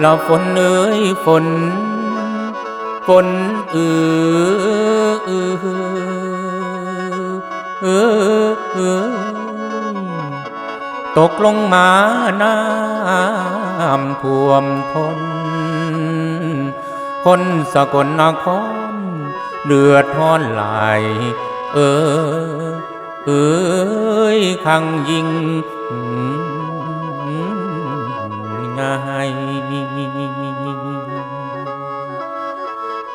แล้วฝนเอ้ยฝน ฝนเอือเอือเอือเอือตกลงมาน้ำท่วมทน คนสกลนครเดือดร้อนหลาย เออเอ้ยขังยิงง่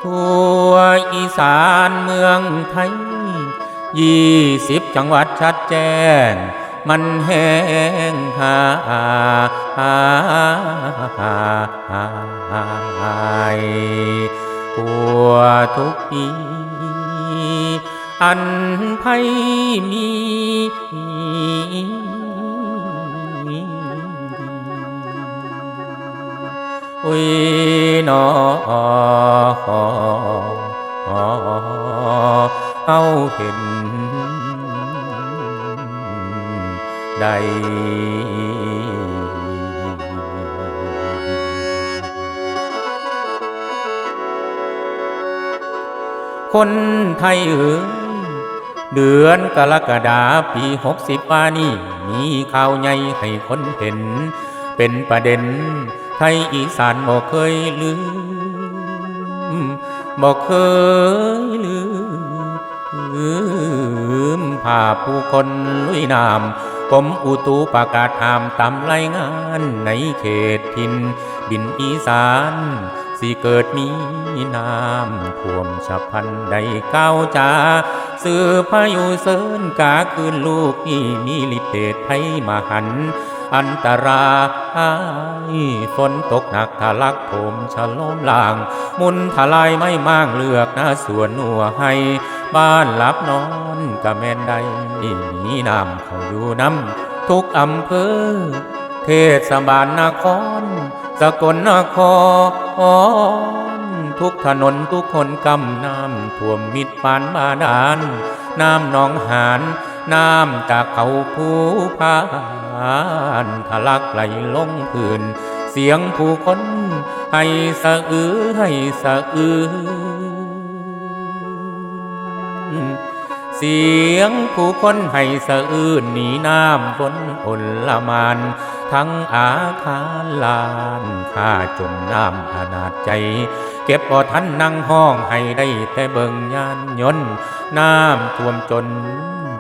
ทั่วอีสานเมืองไทยยี่สิบจังหวัดชัดแจ้ง มันแห้งหาหาหายทั่วทุกปีอันไพมี อุ้ยนอเอาเห็น ได้ คนไทยเอ๋ยเดือนกรกฎาปีหกสิบปานี่ มีข่าวใหญ่ให้คนเห็น เป็นประเด็น ไทยอีสานบอกเคยลืมบอกเคยลืมภาพผู้คนลุยน้ำกรมอุตุประกาศห้ามตามรายงานในเขตทินดินอีสานสิเกิดมีน้ำท่วมฉับพันใดก้าวจาสื่อพายุเซินกาคืนลูกนี่มีฤทธิ์เดชไพมหันต์ อันตรายฝนตกหนักทะลักโถมฉลมลาง มุนทลายไม่มางเลือกหน้าสวนหัวให้ บ้านหลับนอนกะแม่นใดมีน้ำเขาอยู่น้ำทุกอำเภอ เทศบาลนคร สกลนครทุกถนนทุกคนกำน้ำท่วมมิดปานบาดาลน้ำหนองหาน น้ำจากเขาภูพานทะลักไหลลงพื้น เสียงผู้คนให้สะอื้อให้สะอื้อเสียงผู้คนให้สะอื้นหนีน้ำฝนอลละมานทั้งอาคารลานข้าจมน้ำอนาจใจ เก็บบ่ทันนั่งห้องให้ได้แต่เบิ่งยานยนต์น้ำท่วมจน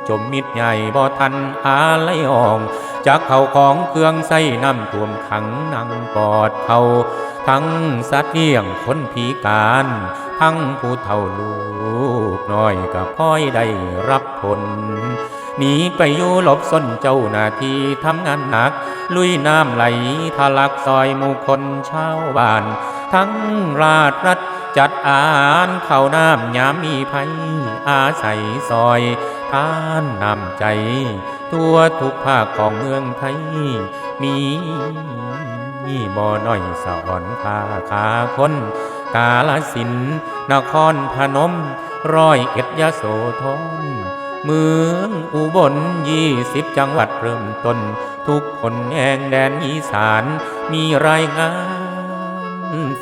จมมิดใหญ่บ่ทันอาไลห้อง จากเขาของเครื่องใส่น้ำท่วมขังนั่งปอดเขาทั้งสัตว์เลี้ยงคนพิการ ทั้งผู้เฒ่าลูกน้อยกับพ่อยได้รับผลหนีไปอยู่หลบซ่อนเจ้าหน้าที่ทำงานหนัก ลุยน้ำไหลทะลักซอยหมู่คนชาวบ้าน ทั้งราชรัฐจัดอาหารข้าน้ำยามมีภัย อาศัยซอยทานนำใจ ทั่วทุกภาคของเมืองไทย มีบ่อน้อยสะอ่อนคาขาคนกาลสินนครพนม ร้อยเอ็ดยโสธรเมืองอุบลยี่สิบจังหวัดเริ่มต้น ทุกคนแห่งแดนอีสานมีรายงาน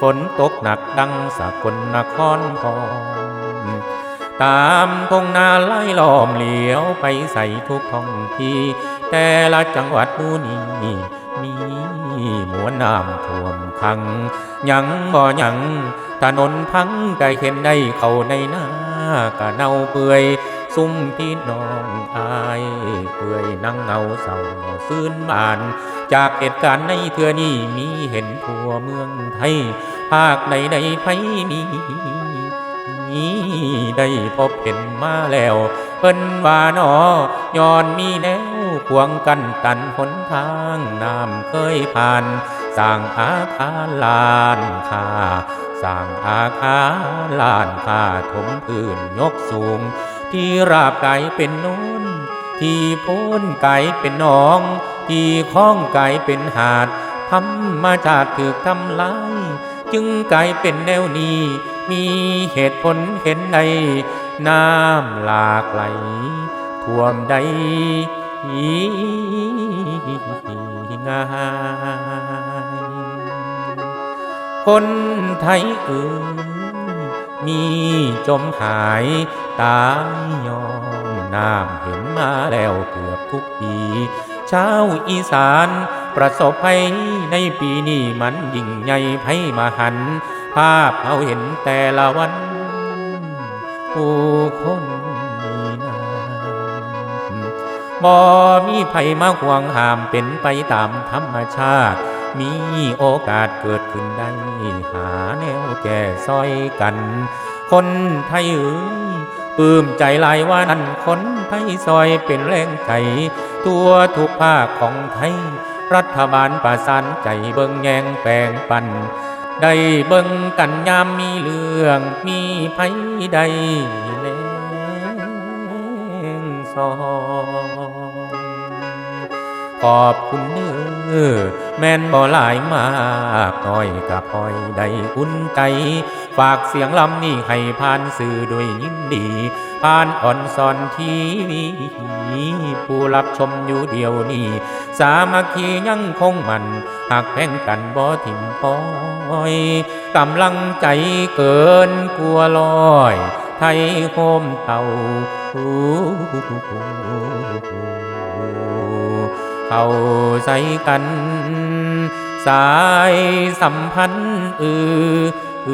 ฝนตกหนักดังสกลนครพรตามทงนาไล่ล้อมเหลียวไปใส่ทุกท้องที่ แต่ละจังหวัดดูนี่มีมวลน้ำท่วมขัง ยังบ่ยังถนนพังก็เห็นได้เข้าในหน้ากะเน่าเปื่อย ซุ่มพี่น้องอายเปื่อยนั่งเงาเศร้าฟื้นบาน จากเหตุการณ์ในเทือนี้มีเห็นทั่วเมืองไทย ภาคใดใดไผมีได้พบเห็นมาแล้ว เพิ่นว่าหนอย้อนมีแนวขวงกันตันหนทางน้ำเคยผ่านสร้างอาคารลานคาสร้างอาคารลานคาถมพื้นยกสูง ที่ราบไกลเป็นน้นที่พ้นไกลเป็นหนอง ที่คล้องไกลเป็นหาดธรรมชาติถูกทำลายจึงกลายเป็นแนวนี้ มีเหตุผลเห็นในน้ำหลากไหล ท่วมใดง่ายคนไทยเอ่ยมีจมหาย ตายยอมน้ำเห็นมาแล้วเกือบทุกปีชาวอีสานประสบภัยในปีนี้มันยิ่งใหญ่ภัยมาหัน ภาพเอาเห็นแต่ละวัน ผู้คนมีน้ำบ่มีภัยมาห่วงห้ามเป็นไปตามธรรมชาติ มีโอกาสเกิดขึ้นได้ หาแนวแก่ซอยกัน คนไทยเอ๋ ปลื้มใจลายว่านั้นคนไทยซอยเป็นแรงใจตัวทุกภาคของไทย รัฐบาลประสานใจเบิ่งแยงแปลงปัน ได้เบิ่งกันยามมีเรื่องมีภัยใดแลงซอยขอบคุณเด้อแม่นบ่หลายมากน้อยกับพอยได้อุ่นใจ ฝากเสียงลำนี้ให้ผ่านสื่อด้วยยินดี ผ่านอ่อนซอนทีวีผู้รับชมอยู่เดียวนี้ สามัคคียังคงมันหากแพ่งกันบ่ถิ่มปอยกำลังใจเกินกลัวลอย ไทยโฮมเต่าเข้าใจกัน สายสัมพันธ์เออ อุ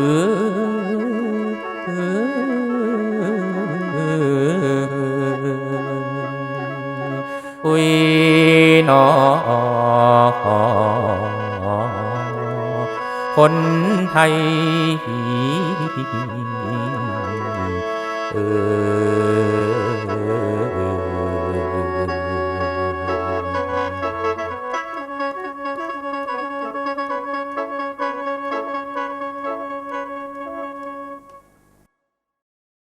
ยนอคนไทยเออ